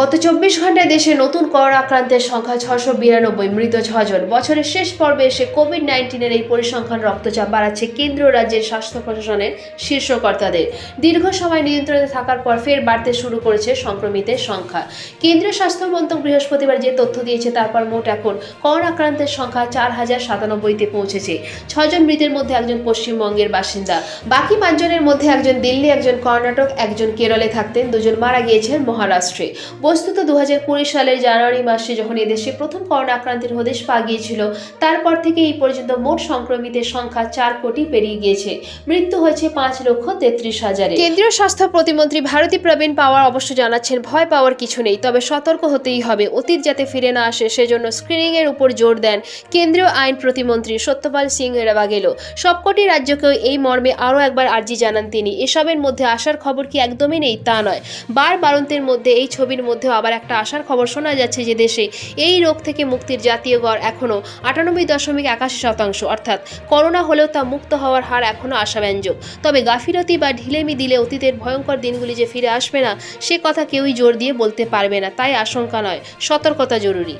গত চব্বিশ ঘন্টায় দেশে নতুন করোনা আক্রান্তের সংখ্যা ছশো বিরানব্বই, মৃত ছজন বছরের শেষ পর্বে এসে কোভিড নাইন্টিনের এই পরিসংখ্যান রক্তচাপ বাড়াচ্ছে কেন্দ্র রাজ্যের স্বাস্থ্য প্রশাসনের শীর্ষ কর্তাদের। দীর্ঘ সময় নিয়ন্ত্রণে থাকার পর ফের বাড়তে শুরু করেছে সংক্রমিতের সংখ্যা। কেন্দ্রীয় স্বাস্থ্য মন্ত্রক বৃহস্পতিবার যে তথ্য দিয়েছে, তারপর মোট এখন করোনা আক্রান্তের সংখ্যা চার হাজার সাতানব্বইতে পৌঁছেছে। ছজন মৃতের মধ্যে একজন পশ্চিমবঙ্গের বাসিন্দা। বাকি পাঁচজনের মধ্যে একজন দিল্লি, একজন কর্ণাটক, একজন কেরলে থাকতেন, দুজন মারা গিয়েছেন মহারাষ্ট্রে। বস্তুত দু হাজার কুড়ি সালের জানুয়ারি মাসে যখন এদেশে প্রথম করোনা আক্রান্তের হদেশ পা গিয়েছিল, তারপর থেকে এই পর্যন্ত মোট সংক্রমিতের সংখ্যা চার কোটি পেরিয়ে গিয়েছে। মৃত্যু হয়েছে পাঁচ লক্ষ তেত্রিশ হাজারে। কেন্দ্রীয় স্বাস্থ্য প্রতিমন্ত্রী ভারতী প্রবীণ পাওয়ার অবশ্য জানাচ্ছেন, ভয় পাওয়ার কিছু নেই, তবে সতর্ক হতেই হবে, অতীত যাতে ফিরে না আসে সেজন্য স্ক্রিনিং এর উপর জোর দেন কেন্দ্রীয় আইন প্রতিমন্ত্রী সত্যপাল সিং বাগেলো সবকটি রাজ্যকেও এই মর্মে আরও একবার আর্জি জানান তিনি। এসবের মধ্যে আসার খবর কি একদমই নেই তা নয়। বার বারন্তের মধ্যে এই ছবির মধ্যেও আবার একটা আশার খবর শোনা যাচ্ছে যে দেশে এই রোগ থেকে মুক্তির জাতীয় গড় এখনও আটানব্বই দশমিক একাশি শতাংশ, অর্থাৎ করোনা হলেও তা মুক্ত হওয়ার হার এখনও আশাব্যঞ্জক। তবে গাফিলতি বা ঢিলেমি দিলে অতীতের ভয়ঙ্কর দিনগুলি যে ফিরে আসবে না, সে কথা কেউই জোর দিয়ে বলতে পারবে না, তাই আশঙ্কা নয়, সতর্কতা জরুরি।